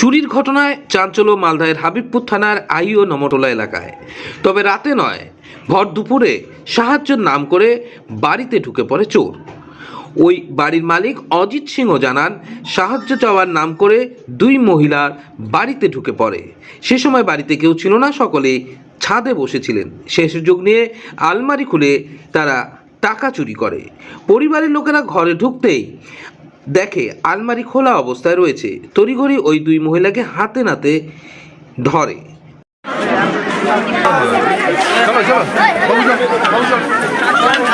চুরির ঘটনায় চাঞ্চল্য মালদাহের হাবিবপুর থানার আই ও নমটোলা এলাকায়। তবে রাতে নয়, ভর দুপুরে সাহায্যের নাম করে বাড়িতে ঢুকে পড়ে চোর। ওই বাড়ির মালিক অজিত সিংহ জানান, সাহায্য চাওয়ার নাম করে দুই মহিলার বাড়িতে ঢুকে পড়ে। সে সময় বাড়িতে কেউ ছিল না সকলে ছাদে বসেছিলেন। সেই সুযোগ নিয়ে আলমারি খুলে তারা টাকা চুরি করে। পরিবারের লোকেরা ঘরে ঢুকতেই দেখে আলমারি খোলা অবস্থায় রয়েছে। তড়িঘড়ি ওই দুই মহিলাকে হাতে নাতে ধরে। উপরে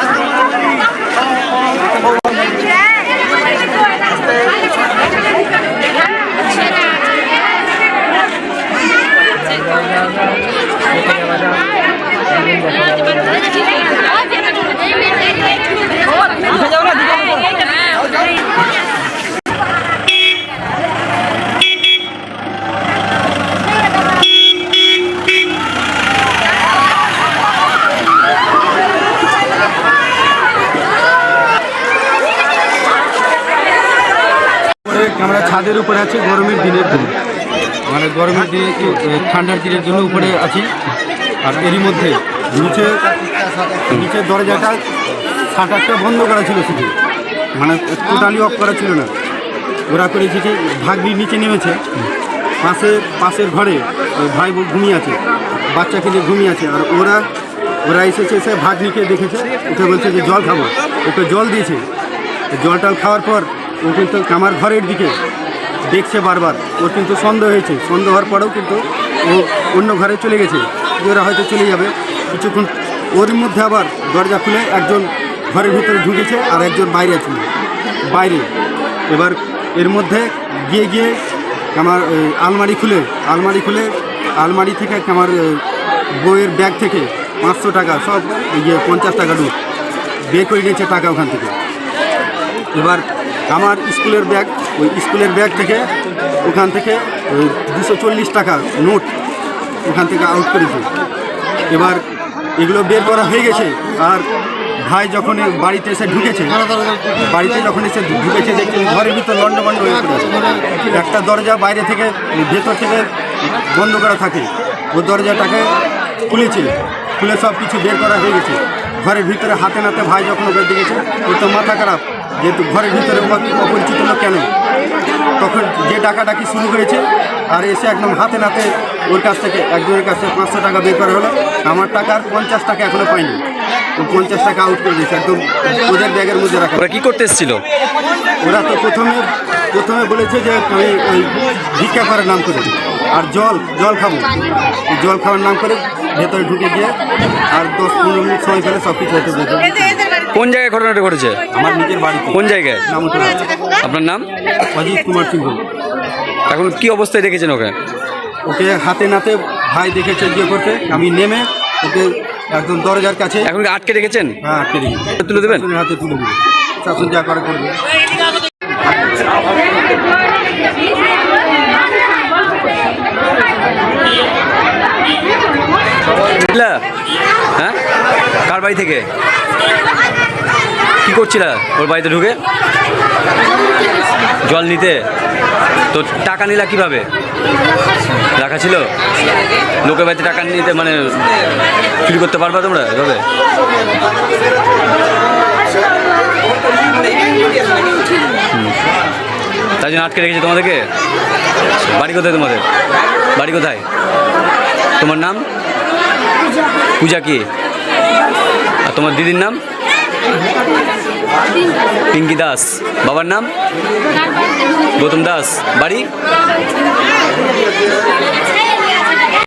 আমরা ছাদের উপরে আছি, গরমের দিনের জন্য। মানে গরমের দিনে ঠান্ডার দিনের জন্য উপরে আছি। আর এরই মধ্যে নিচে, নিচের দরজাটা শাটারটা বন্ধ করা ছিল শুধু। মানে টোটালি অফ করা ছিল না। ওরা করেছে যে ভাগ্নি নিচে নেমেছে। পাশে, পাশের ঘরে ওই ভাই ঘুমিয়ে আছে বাচ্চাকে নিয়ে ঘুমিয়ে আছে। আর ওরা ওরা এসেছে, এসে ভাগ্নিকে দেখেছে। ওকে বলছে যে জল খাব। ওকে জল দিয়েছে। জল টল খাওয়ার পর ও কিন্তু আমার ঘরের দিকে দেখছে বারবার। ওর কিন্তু সন্দেহ হয়েছে। সন্দেহ হওয়ার পরেও কিন্তু ও অন্য ঘরে চলে গেছে। ওরা হয়তো চলে যাবে। কিছুক্ষণ ওর মধ্যে আবার দরজা খুলে একজন ঘরের ভিতরে ঢুকেছে আর একজন বাইরে আছে। বাইরে। এবার এর মধ্যে গিয়ে গিয়ে আমার আলমারি খুলে আলমারি খুলে, আলমারি থেকে আমার বইয়ের ব্যাগ থেকে পাঁচশো টাকা, সব ইয়ে পঞ্চাশ টাকা ঢুক বের করে নিয়েছে টাকা ওখান থেকে। এবার আমার স্কুলের ব্যাগ, ওই স্কুলের ব্যাগ থেকে ওখান থেকে দুশো চল্লিশ টাকা নোট ওখান থেকে আউট করেছে। এবার এগুলো বের করা হয়ে গেছে। আর ভাই যখন বাড়িতে এসে ঢুকেছে, বাড়িতে যখন এসে ঢুকেছে, দেখছে ঘরের ভিতর লন্ডভন্ড হয়ে একটা দরজা বাইরে থেকে, ভেতর থেকে বন্ধ করা থাকে। ও দরজাটাকে খুলেছে। খুলে সব কিছু বের করা হয়ে গেছে। ঘরের ভিতরে হাতে নাতে ভাই যখন ওকে দেখেছে ওর তো মাথা খারাপ যেহেতু ঘরের ভিতরে অপ- অপরিচিত লোক কেন? তখন যে ডাকাডাকি শুরু করেছে আর এসে একদম হাতে নাতে ওর কাছ থেকে একজনের কাছ থেকে পাঁচশো টাকা বের করা হলো। আমার টাকার পঞ্চাশ টাকা এখনও পাইনি। ও পঞ্চাশ টাকা আউট করে দিয়েছে একদম ওদের ব্যাগের মধ্যে রাখা। ওরা কি করতে এসেছিল? ওরা তো প্রথমে প্রথমে বলেছে যে আমি ওই ভিক্ষা করার নাম করে আর জল জল খাব। জল খাওয়ার নাম করে ভেতরে ঢুকে গিয়ে আর দশ পনেরো মিনিট সময় ফেলে সব কিছু হতে কোন জায়গায় ঘটনাটা ঘটেছে? আমার নিজের বাড়ি কোন জায়গায়? আপনার নাম? অজিত কুমার সিংহ। এখন কি অবস্থায় রেখেছেন ওকে? ওকে হাতে নাতে ভাই দেখেছে ইয়ে করতে। আমি নেমে ওকে একদম দরজার কাছে এখন আটকে রেখেছেন? হ্যাঁ আটকে দিই তুলে দেবেন? হাতে তুলে দিই শাসন যা করে করবে বুঝলা? হ্যাঁ কার বাড়ি থেকে? কি করছিলা? ওর বাড়িতে ঢুকে? জল নিতে? তো টাকা নিলা কীভাবে? রাখা ছিল? লোকের বাড়িতে টাকা নিতে মানে চুরি করতে পারবা তোমরা এভাবে? তাই জন্য আটকে রেখেছে তোমাদেরকে? বাড়ি কোথায় তোমাদের? বাড়ি কোথায়? তোমার নাম? পূজা। কি? তোমার দিদির নাম? পিঙ্কি দাস। বাবার নাম? গৌতম দাস। বাড়ি?